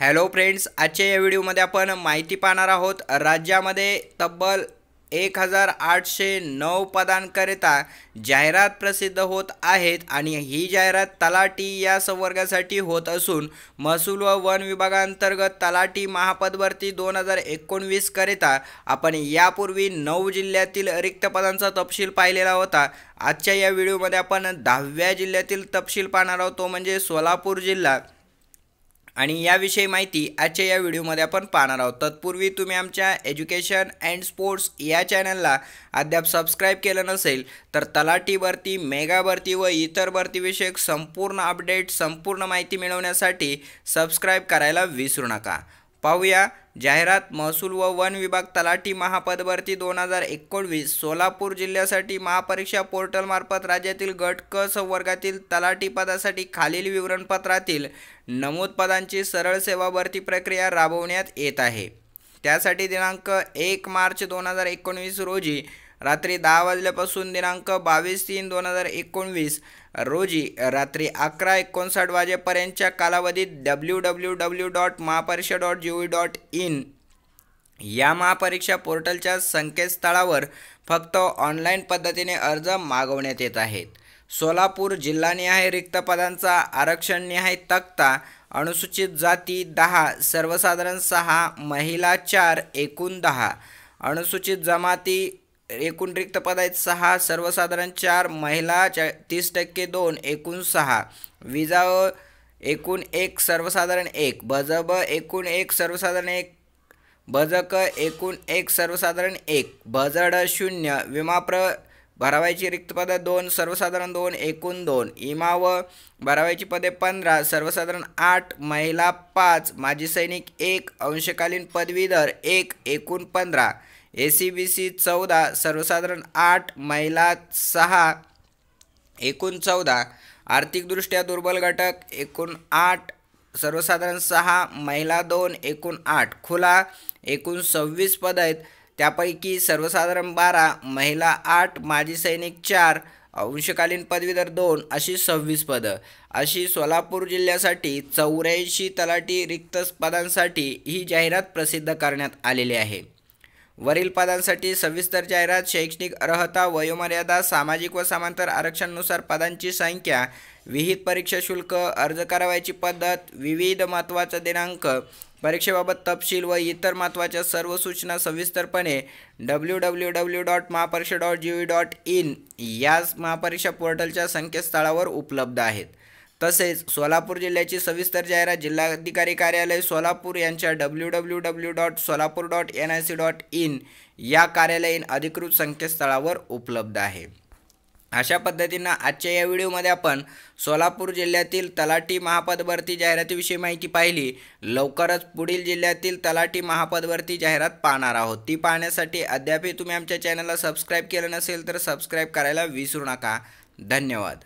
Hello friends आजच्या या व्हिडिओमध्ये आपण माहिती पाहणार आहोत राज्यामध्ये तब्बल एक हजार आठशे नऊ पदांकरिता जाहिरात प्रसिद्ध होत आहेत आणि ही जाहिरात तलाटी या संवर्गासाठी होत असून महसूल व वन विभागांतर्गत तलाटी महापदभरती दोन हजार एकोणवीसकरिता आपण यापूर्वी नऊ जिल्ह्यातील रिक्त पदांचा तपशील पाहिलेला होता. आजच्या या व्हिडिओमध्ये आपण दहाव्या जिल्ह्यातील तपशील पाहणार आहोत तो म्हणजे सोलापूर जिल्हा. आणि याविषयी माहिती आजच्या या व्हिडिओमध्ये आपण पाहणार आहोत. तत्पूर्वी तुम्ही आमच्या एज्युकेशन अँड स्पोर्ट्स या चॅनलला अद्याप सबस्क्राईब केलं नसेल तर तलाठी भरती मेगा भरती व इतर भरतीविषयक संपूर्ण अपडेट संपूर्ण माहिती मिळवण्यासाठी सबस्क्राईब करायला विसरू नका. पाहूया. जाहिरात महसूल व वन विभाग तलाठी महापद भरती दोन हजार एकोणवीस सोलापूर जिल्ह्यासाठी महापरीक्षा पोर्टलमार्फत राज्यातील गट क संवर्गातील तलाठी पदासाठी खालील विवरणपत्रातील नमूद पदांची सरळ सेवा भरती प्रक्रिया राबवण्यात येत आहे. त्यासाठी दिनांक एक मार्च दोन हजार एकोणवीस रोजी रात्री दहा वाजल्यापासून दिनांक बावीस तीन दोन हजार एकोणवीस रोजी रात्री अकरा एकोणसाठ वाजेपर्यंतच्या कालावधीत W W W dot Mahapariksha dot G O dot in या महापरीक्षा पोर्टलच्या संकेतस्थळावर फक्त ऑनलाईन पद्धतीने अर्ज मागवण्यात येत आहेत. सोलापूर जिल्हानिहाय रिक्त पदांचा आरक्षणनिहाय तक्ता अनुसूचित जाती दहा सर्वसाधारण सहा महिला चार एकूण दहा अनुसूचित जमाती एकूण रिक्त पद आहेत सहा सर्वसाधारण चार महिला चा तीस टक्के दोन एकूण सहा. विजा एकूण एक सर्वसाधारण एक. बजब एकूण एक सर्वसाधारण एक. बजक एकूण एक सर्वसाधारण एक. बजड शून्य. विमाप्र भरावायची रिक्त पदे दोन सर्वसाधारण दोन एकूण दोन. इमा व भरावायची पदे पंधरा सर्वसाधारण आठ. महिला पाच. माजी सैनिक एक. अंशकालीन पदवीधर एक. एकूण पंधरा. ए सी बी सी चौदा सर्वसाधारण आठ महिला सहा एकूण चौदा. आर्थिकदृष्ट्या दुर्बल घटक एकूण आठ. सर्वसाधारण सहा महिला दोन एकूण आठ. खुला एकूण सव्वीस पद आहेत. त्यापैकी सर्वसाधारण बारा महिला आठ माजी सैनिक चार अंशकालीन पदवीधर दोन अशी सव्वीस पदं. अशी सोलापूर जिल्ह्यासाठी चौऱ्याऐंशी तलाठी रिक्त पदांसाठी ही जाहिरात प्रसिद्ध करण्यात आलेली आहे. वरील पदांसाठी सविस्तर जाहिरात शैक्षणिक अर्हता वयोमर्यादा सामाजिक व समांतर आरक्षणानुसार पदांची संख्या विहित परीक्षा शुल्क अर्ज करावयाची पद्धत विविध महत्त्वाचा दिनांक परीक्षेबाबत तपशील व इतर महत्त्वाच्या सर्व सूचना सविस्तरपणे W W W dot Mahapariksha dot G V dot in याच महापरीक्षा पोर्टलच्या संकेतस्थळावर उपलब्ध आहेत. तसेच सोलापूर जिल्ह्याची सविस्तर जाहिरात जिल्हाधिकारी कार्यालय सोलापूर यांच्या W W W dot Solapur dot N I C dot in या कार्यालयीन अधिकृत संकेतस्थळावर उपलब्ध आहे. अशा पद्धतीनं आजच्या या व्हिडिओमध्ये आपण सोलापूर जिल्ह्यातील तलाठी महापद भरती जाहिरातीविषयी माहिती पाहिली. लवकरच पुढील जिल्ह्यातील तलाठी महापद भरती जाहिरात पाहणार आहोत. ती पाहण्यासाठी अद्यापही तुम्ही आमच्या चॅनलला सबस्क्राईब केलं नसेल तर सबस्क्राईब करायला विसरू नका. धन्यवाद.